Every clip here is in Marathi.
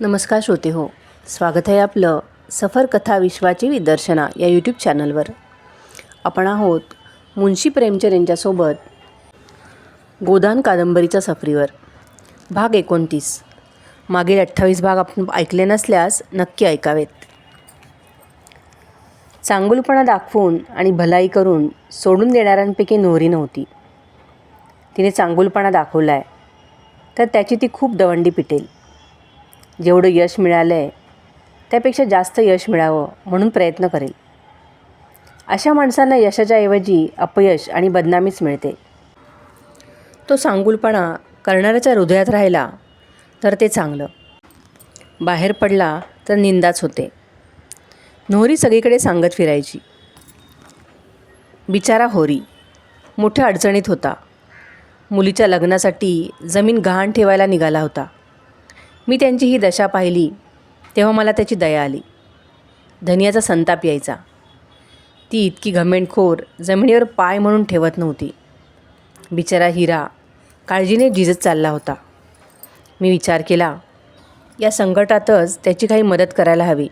नमस्कार श्रोते हो स्वागत आहे आपलं सफर कथा विश्वाची विदर्शना या यूट्यूब चॅनलवर आपण आहोत मुन्शी प्रेमचंद यांच्यासोबत गोदान कादंबरीच्या सफरीवर. भाग एकोणतीस. मागील अठ्ठावीस भाग आपण ऐकले नसल्यास नक्की ऐकावेत. चांगुलपणा दाखवून आणि भलाई करून सोडून देणाऱ्यांपैकी नोहरी नव्हती. तिने चांगुलपणा दाखवला आहे तर त्याची ती खूप दवंडी पिटेल. जेवढं यश मिळालं आहे त्यापेक्षा जास्त यश मिळावं म्हणून प्रयत्न करेल. अशा माणसांना यशाच्या ऐवजी अपयश आणि बदनामीच मिळते. तो सांगुलपणा करणाऱ्याच्या हृदयात राहिला तर ते चांगलं. बाहेर पडला तर निंदाच होते. नोहरी सगळीकडे सांगत फिरायची. बिचारा होरी मोठ्या अडचणीत होता. मुलीच्या लग्नासाठी जमीन गहाण ठेवायला निघाला होता. मी त्यांची ही दशा पाहिली तेव्हा मला त्याची दया आली. धनियाचा संताप यायचा. ती इतकी घमेंडखोर जमिनीवर पाय म्हणून ठेवत नव्हती. बिचारा हिरा काळजीने झिजत चालला होता. मी विचार केला या संकटातच त्याची काही मदत करायला हवी.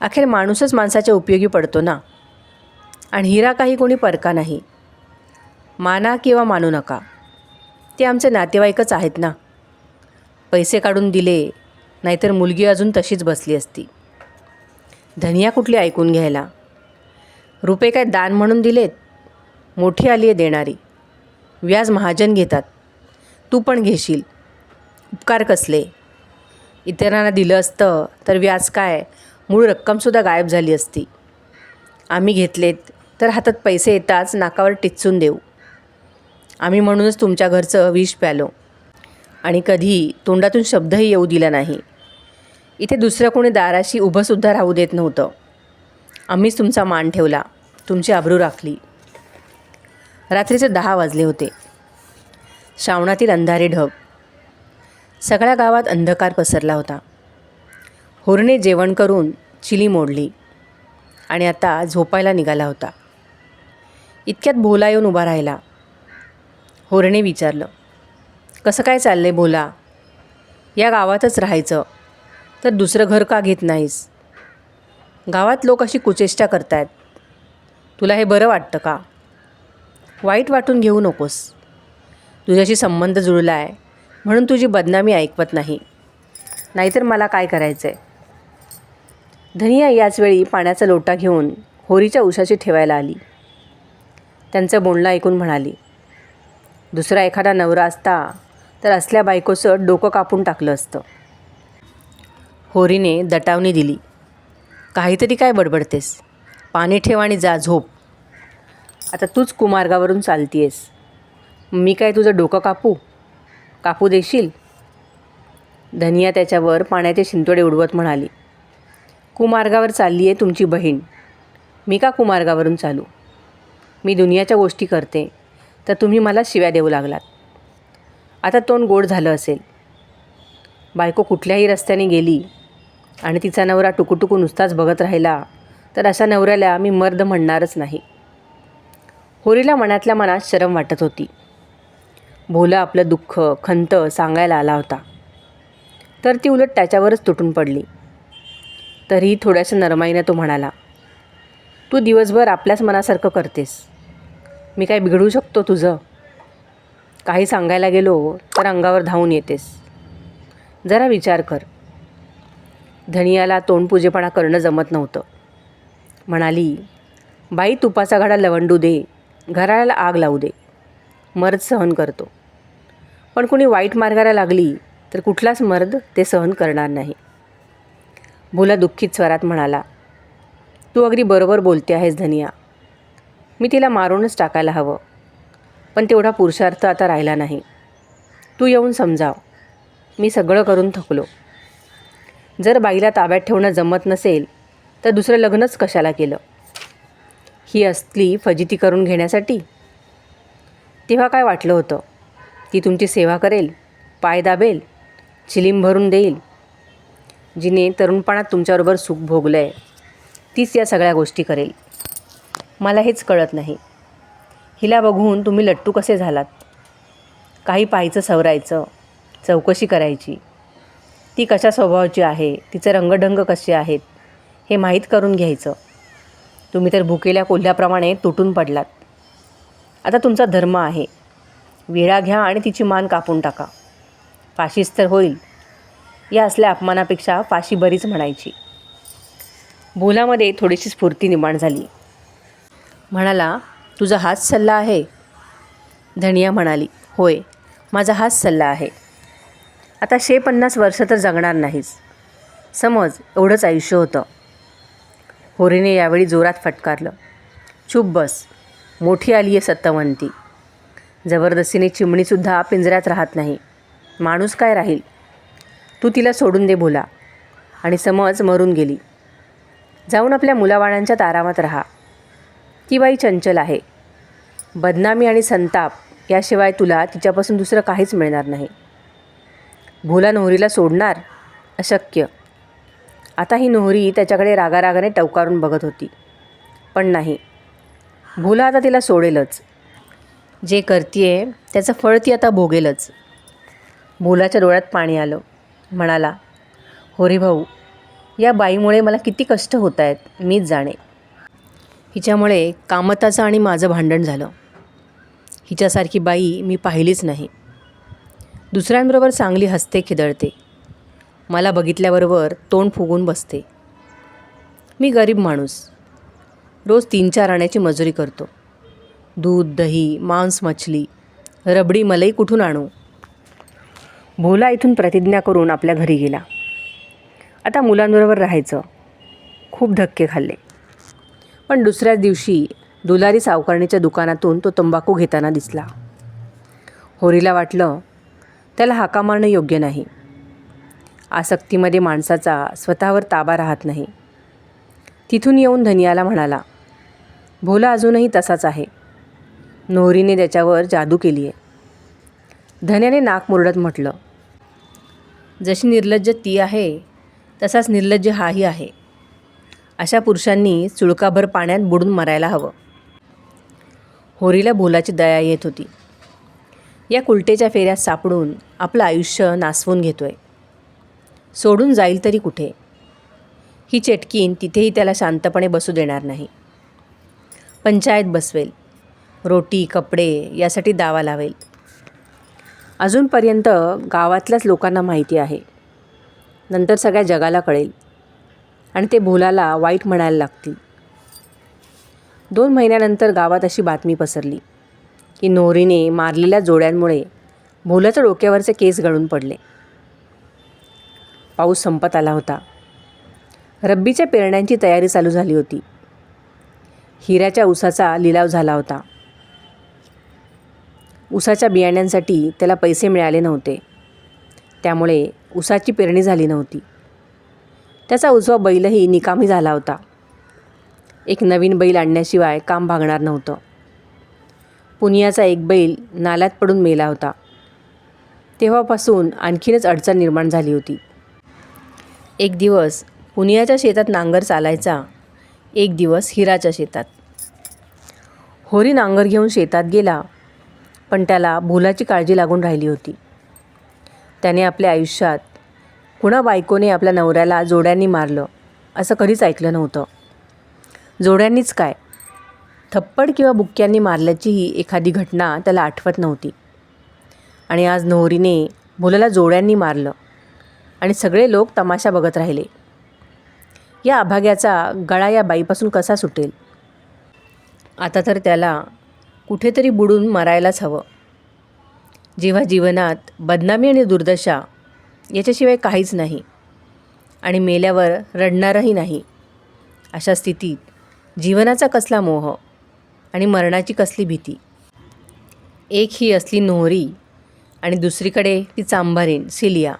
अखेर माणूसच माणसाच्या उपयोगी पडतो ना? आणि हिरा काही कोणी परका नाही. माना किंवा मानू नका. ते आमचे नातेवाईकच आहेत ना? पैसे काढून दिले नाहीतर मुलगी अजून तशीच बसली असती. धनिया कुठली ऐकून घ्यायला? रुपये काय दान म्हणून दिलेत? मोठी आली आहे देणारी. व्याज महाजन घेतात. तू पण घेशील. उपकार कसले? इतरांना दिलं असतं तर व्याज काय? मूळ रक्कमसुद्धा गायब झाली असती. आम्ही घेतलेत तर हातात पैसे येताच नाकावर टिचून देऊ. आम्ही म्हणूनच तुमच्या घरचं विष प्यालो. आणि कधी तोंडातून शब्दही येऊ दिला नाही. इथे दुसरं कोणी दाराशी उभंसुद्धा राहू देत नव्हतं. आम्हीच तुमचा मान ठेवला. तुमची आबरू राखली. रात्रीचे दहा वाजले होते. श्रावणातील अंधारे ढग. सगळ्या गावात अंधकार पसरला होता. होरणे जेवण करून चिली मोडली आणि आता झोपायला निघाला होता. इतक्यात भोला येऊन उभा राहिला. होरणे विचारलं कसं काय चाललं आहे बोला. या गावातच राहायचं. तर दुसरं घर का घेत नाहीस? गावात लोक अशी कुचेष्टा करतायत. तुला हे बरं वाटतं का? वाईट वाटून घेऊ नकोस. तुझ्याशी संबंध जुळला आहे म्हणून तुझी बदनामी ऐकवत नाही. नाहीतर मला काय करायचं आहे धनिया याचवेळी पाण्याचा लोटा घेऊन होरीच्या उशाशी ठेवायला आली. त्यांचं बोलणं ऐकून म्हणाली दुसरा एखादा नवरा असता तर असल्या बायकोचं डोकं कापून टाकलं असतं. होरीने दटावणी दिली. काहीतरी काय बडबडतेस? पाणी ठेव आणि जा झोप. आता तूच कुमार्गावरून चालतीयस. मी काय तुझं डोकं कापू? कापू देशील? धनिया त्याच्यावर पाण्याचे शिंतोडे उडवत म्हणाली. कुमार्गावर चालली आहे तुमची बहीण. मी का कुमार्गावरून चालू? मी दुनियाच्या गोष्टी करते. तर तुम्ही मला शिव्या देऊ लागलात. आता तोंड गोड झालं असेल. बायको कुठल्याही रस्त्याने गेली आणि तिचा नवरा टुकूटुकू नुसताच बघत राहिला तर अशा नवऱ्याला मी मर्द म्हणणारच नाही. होरीला मनातल्या मनात शरम वाटत होती. भोलं आपलं दुःख खंत सांगायला आला होता. तर ती उलट त्याच्यावरच तुटून पडली. तरीही थोड्याशा नरमाईनं तो म्हणाला तू दिवसभर आपल्याच मनासारखं करतेस. मी काय बिघडू शकतो तुझं? काही सांगायला गेलो तर अंगावर धावून येतेस. जरा विचार कर. धनियाला तोंडपुजेपणा करणं जमत नव्हतं. म्हणाली बाई तुपाचा घडा लवंडू दे. घराला आग लावू दे. मर्द सहन करतो. पण कुणी वाईट मार्गाला लागली तर कुठलाच मर्द ते सहन करणार नाही. भोला दुःखित स्वरात म्हणाला तू अगदी बरोबर बोलते आहेस धनिया. मी तिला मारूनच टाकायला हवं. पण तेवढा पुरुषार्थ आता राहिला नाही. तू येऊन समजाव मी सगळं करून थकलो. जर बाईला ताब्यात ठेवणं जमत नसेल तर दुसरं लग्नच कशाला केलं? ही असली फजिती करून घेण्यासाठी? तेव्हा काय वाटलं होतं? ती तुमची सेवा करेल पाय दाबेल चिलीम भरून देईल. जिने तरुणपणात तुमच्याबरोबर सुख भोगलं आहे तीच या सगळ्या गोष्टी करेल. मला हेच कळत नाही. हिला बघून तुम्ही लट्टू कसे झालात? काही पाहायचं सवरायचं चौकशी करायची. ती कशा स्वभावाची आहे? तिचे रंगढंग कसे आहेत? हे माहीत करून घ्यायचं. तुम्ही तर भुकेल्या कोल्ह्याप्रमाणे तुटून पडलात. आता तुमचा धर्म आहे. विळा घ्या आणि तिची मान कापून टाका. फाशीच तर होईल. या असल्या अपमानापेक्षा फाशी बरीच म्हणायची. बोलामध्ये थोडीशी स्फूर्ती निर्माण झाली. म्हणाला तुझा हाच सल्ला आहे? धनिया म्हणाली होय माझा हाच सल्ला आहे. आता शे पन्नास वर्ष तर जगणार नाहीस. समज एवढंच आयुष्य होतं. होरीने यावेळी जोरात फटकारलं. चूप बस मोठी आली आहे सत्तवंती. जबरदस्तीने चिमणीसुद्धा पिंजऱ्यात राहत नाही. माणूस काय राहील? तू तिला सोडून दे बोला आणि समज मरून गेली. जाऊन आपल्या मुलाबाळांच्या आरामात राहा. ती बाई चंचल आहे. बदनामी आणि संताप याशिवाय तुला तिच्यापासून दुसरं काहीच मिळणार नाही. भोला नोहरीला सोडणार? अशक्य. आता ही नोहरी त्याच्याकडे रागारागाने टवकारून बघत होती. पण नाही. भोला आता तिला सोडेलच. जे करतीये त्याचं फळ ती आता भोगेलच. भोलाच्या डोळ्यात पाणी आलं. म्हणाला होरे भाऊ या बाईमुळे मला किती कष्ट होत आहेत मीच जाणे. हिच्यामुळे कामताचं आणि माझं भांडण झालं. हिच्यासारखी बाई मी पाहिलीच नाही. दुसऱ्यांबरोबर चांगली हसते खिदळते. मला बघितल्याबरोबर तोंड फुगून बसते. मी गरीब माणूस. रोज तीन चार आण्याची मजुरी करतो. दूध दही मांस मछली रबडी मलई कुठून आणू? भोला इथून प्रतिज्ञा करून आपल्या घरी गेला. आता मुलांबरोबर राहायचं. खूप धक्के खाल्ले. पण दुसऱ्याच दिवशी दुलारी सावकारणीच्या दुकानातून तो तंबाखू घेताना दिसला. होरीला वाटलं त्याला हाका मारणं योग्य नाही. आसक्तीमध्ये माणसाचा स्वतःवर ताबा राहत नाही. तिथून येऊन धनियाला म्हणाला भोला अजूनही तसाच आहे. नोहरीने त्याच्यावर जादू केली आहे. धन्याने नाक मुरडत म्हटलं जशी निर्लज्ज ती आहे तसाच निर्लज्ज हाही आहे. अशा पुरुषांनी चुळकाभर पाण्यात बुडून मरायला हवं. होरीला भोलाची दया येत होती. या कुलटेच्या फेऱ्यात सापडून आपलं आयुष्य नासवून घेतोय. सोडून जाईल तरी कुठे? ही चेटकीन तिथेही त्याला शांतपणे बसू देणार नाही. पंचायत बसवेल. रोटी कपडे यासाठी दावा लावेल. अजूनपर्यंत गावातल्याच लोकांना माहिती आहे. नंतर सगळ्या जगाला कळेल. आणि ते भोलाला वाईट म्हणायला लागतील. दोन महिन्यानंतर गावात अशी बातमी पसरली की नोहरीने मारलेल्या जोड्यांमुळे भोलाच्या डोक्यावरचे केस गळून पडले. पाऊस संपत आला होता. रब्बीच्या पेरण्यांची तयारी चालू झाली होती. हिऱ्याच्या उसाचा लिलाव झाला होता. उसाच्या बियाण्यांसाठी त्याला पैसे मिळाले नव्हते. त्यामुळे उसाची पेरणी झाली नव्हती. त्याचा उजवा बैलही निकामी झाला होता. एक नवीन बैल आणण्याशिवाय काम भागणार नव्हतं. पुनियाचा एक बैल नाल्यात पडून मेला होता. तेव्हापासून आणखीनच अडचण निर्माण झाली होती. एक दिवस पुनियाच्या शेतात नांगर चालायचा एक दिवस हिराच्या शेतात. होरी नांगर घेऊन शेतात गेला पण त्याला भुलाची काळजी लागून राहिली होती. त्याने आपल्या आयुष्यात कुणा बायकोने आपल्या नवऱ्याला जोड्यांनी मारलं. असं कधीच ऐकलं नव्हतं. जोड्यांनीच काय? थप्पड किंवा बुक्क्यांनी मारल्याचीही एखादी घटना त्याला आठवत नव्हती. आणि आज नवरीने मुलाला जोड्यांनी मारलं. आणि सगळे लोक तमाशा बघत राहिले. या अभाग्याचा गळा या बाईपासून कसा सुटेल? आता तर त्याला कुठेतरी बुडून मरायलाच हवं. जेव्हा जीवनात बदनामी आणि दुर्दशा याच्याशिवाय काहीच नाही. आणि मेल्यावर रडणारही नाही. अशा स्थितीत जीवनाचा कसला मोह आणि मरणाची कसली भीती? एक ही असली नोहरी आणि दुसरीकडे ती चांभारीन सिलिया.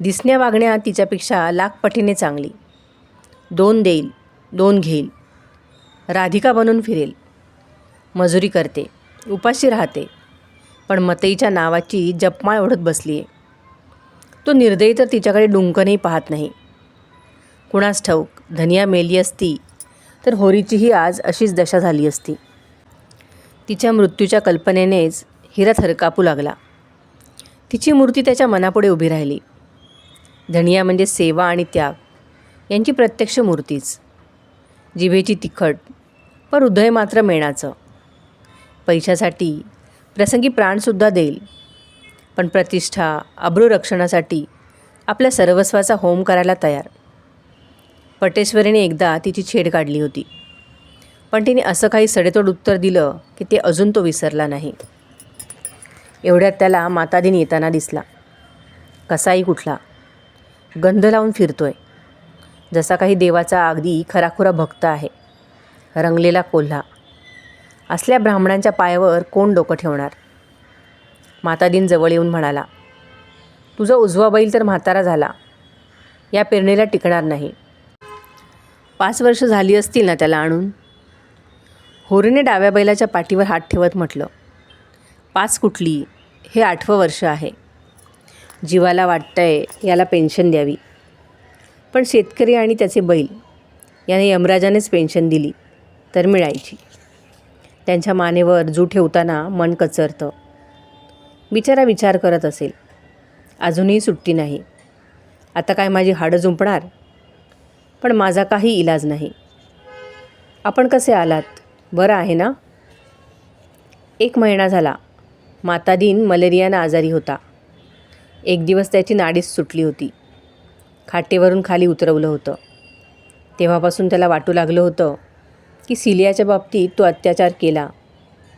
दिसण्या वागण्या तिच्यापेक्षा लाख पटीने चांगली. दोन देईल दोन घेईल. राधिका बनून फिरेल. मजुरी करते उपाशी राहते. पण मतईच्या नावाची जपमाळ ओढत बसली आहे तो निर्दयी तर तिच्याकडे डुंकनही पाहत नाही. कुणास ठाऊक धनिया मेली असती तर होरीचीही आज अशीच दशा झाली असती. तिच्या मृत्यूच्या कल्पनेनेच हिरा थरकापू लागला. तिची मूर्ती त्याच्या मनापुढे उभी राहिली. धनिया म्हणजे सेवा आणि त्याग यांची प्रत्यक्ष मूर्तीच. जिभेची तिखट पण हृदय मात्र मेणाचं. पैशासाठी प्रसंगी प्राणसुद्धा देईल. पण प्रतिष्ठा अब्रूरक्षणासाठी आपल्या सर्वस्वाचा होम करायला तयार. पटेश्वरीने एकदा तिची छेड काढली होती. पण तिने असं काही सडेतोड उत्तर दिलं की ते अजून तो विसरला नाही. एवढ्यात त्याला मातादीन येताना दिसला. कसाही कुठला? गंध लावून फिरतोय. जसा काही देवाचा अगदी खराखुरा भक्त आहे. रंगलेला कोल्हा. असल्या ब्राह्मणांच्या पायावर कोण डोकं ठेवणार? मातादीन जवळ येऊन म्हणाला तुझा उजवा बैल तर म्हातारा झाला. या पेरणीला टिकणार नाही. पाच वर्ष झाली असतील ना त्याला आणून? होरीने डाव्या बैलाच्या पाठीवर हात ठेवत म्हटलं पाच कुठली? हे आठवं वर्ष आहे. जीवाला वाटतंय याला पेन्शन द्यावी. पण शेतकरी आणि त्याचे बैल याने यमराजानेच पेन्शन दिली तर मिळायची. त्यांच्या मानेवर जू ठेवताना मन कचरतं. बिचारा विचार करत असेल. अजूनही सुट्टी नाही. आता काय माझी हाडं जुंपणार पण माझा काही इलाज नाही. आपण कसे आलात? बरं आहे ना? एक महिना झाला. मातादीन मलेरियानं आजारी होता. एक दिवस त्याची नाडीच सुटली होती. खाटेवरून खाली उतरवलं होतं. तेव्हापासून त्याला वाटू लागलं होतं की सिलियाच्या बाबतीत तो अत्याचार केला.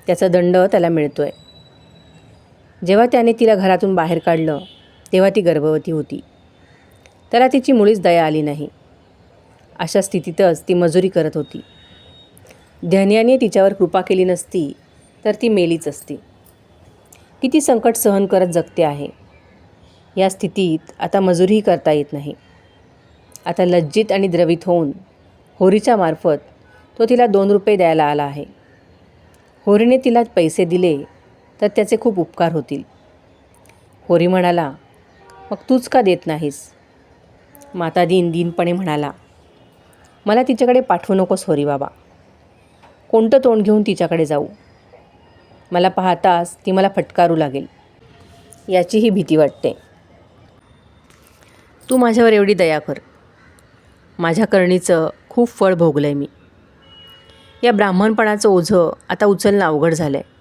त्याचा दंड त्याला मिळतो आहे जेव्हा त्याने तिला घरातून बाहेर काढलं तेव्हा ती गर्भवती होती. त्याला तिची मुळीच दया आली नाही. अशा स्थितीतच ती मजुरी करत होती. धन्याने तिच्यावर कृपा केली नसती तर ती मेलीच असती. किती संकट सहन करत जगते आहे. या स्थितीत आता मजुरीही करता येत नाही. आता लज्जित आणि द्रवित होऊन होरीच्या मार्फत तो तिला दोन रुपये द्यायला आला आहे. होरीने तिला पैसे दिले तर त्याचे खूप उपकार होतील. होरी म्हणाला मग तूच का देत नाहीस? माता दीन दीनपणे म्हणाला मला तिच्याकडे पाठवू नकोस होरी बाबा. कोणतं तोंड घेऊन तिच्याकडे जाऊ? मला पाहताच ती मला फटकारू लागेल. याचीही भीती वाटते. तू माझ्यावर एवढी दया कर. माझ्या करणीचं खूप फळ भोगलं आहे मी. या ब्राह्मणपणाचं ओझं आता उचलणं अवघड झालं आहे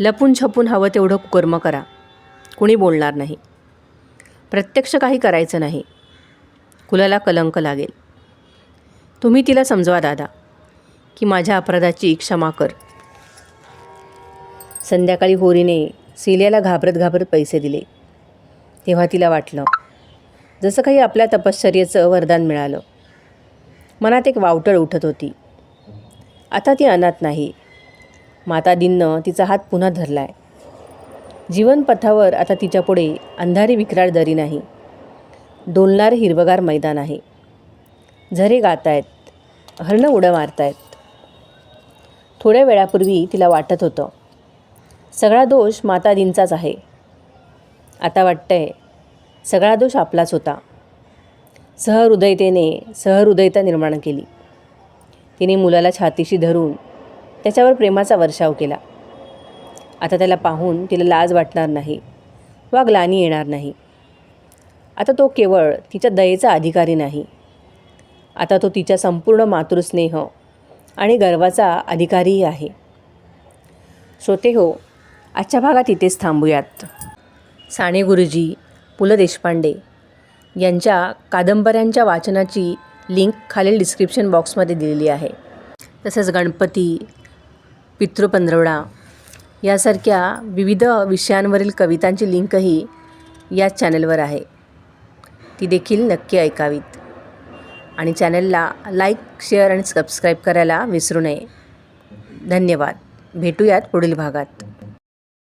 लपून छपून हवं तेवढं कर्म करा. कुणी बोलणार नाही. प्रत्यक्ष काही करायचं नाही. कुलाला कलंक लागेल. तुम्ही तिला समजवा दादा की माझ्या अपराधाची क्षमा कर. संध्याकाळी होरीने सिलियाला घाबरत घाबरत पैसे दिले. तेव्हा तिला वाटलं जसं काही आपल्या तपश्चर्येचं वरदान मिळालं. मनात एक वावटळ उठत होती. आता ती अनाथ नाही. माता दिननं तिचा हात पुन्हा धरला आहे जीवनपथावर आता तिच्यापुढे अंधारी विक्राळ दरी नाही. डोलणारं हिरवगार मैदान आहे. झरे गात आहेत हरणं उड्या मारतायत. थोड्या वेळापूर्वी तिला वाटत होतं सगळा दोष मातादींचाच आहे. आता वाटतंय सगळा दोष आपलाच होता. सहृदयतेने सहृदयता निर्माण केली. तिने मुलाला छातीशी धरून त्याच्यावर प्रेमाचा वर्षाव केला. आता त्याला पाहून तिला लाज वाटणार नाही वा ग्लानी येणार नाही. आता तो केवळ तिच्या दयेचा अधिकारी नाही. आता तो तिच्या संपूर्ण मातृस्नेह आणि गर्वाचा अधिकारीही आहे. श्रोते हो आजच्या भागात इथेच थांबूयात. साने गुरुजी पु ल देशपांडे यांच्या कादंबऱ्यांच्या वाचनाची लिंक खालील डिस्क्रिप्शन बॉक्समध्ये दिलेली आहे. तसंच गणपती पितृपंधरवडा. यासारख्या विविध विषयांवरील कवितांची लिंकही याच चॅनलवर आहे. ती देखील नक्की ऐकावीत. आणि चॅनलला लाईक शेअर आणि सबस्क्राईब करायला विसरू नये. धन्यवाद. भेटूयात पुढील भागात.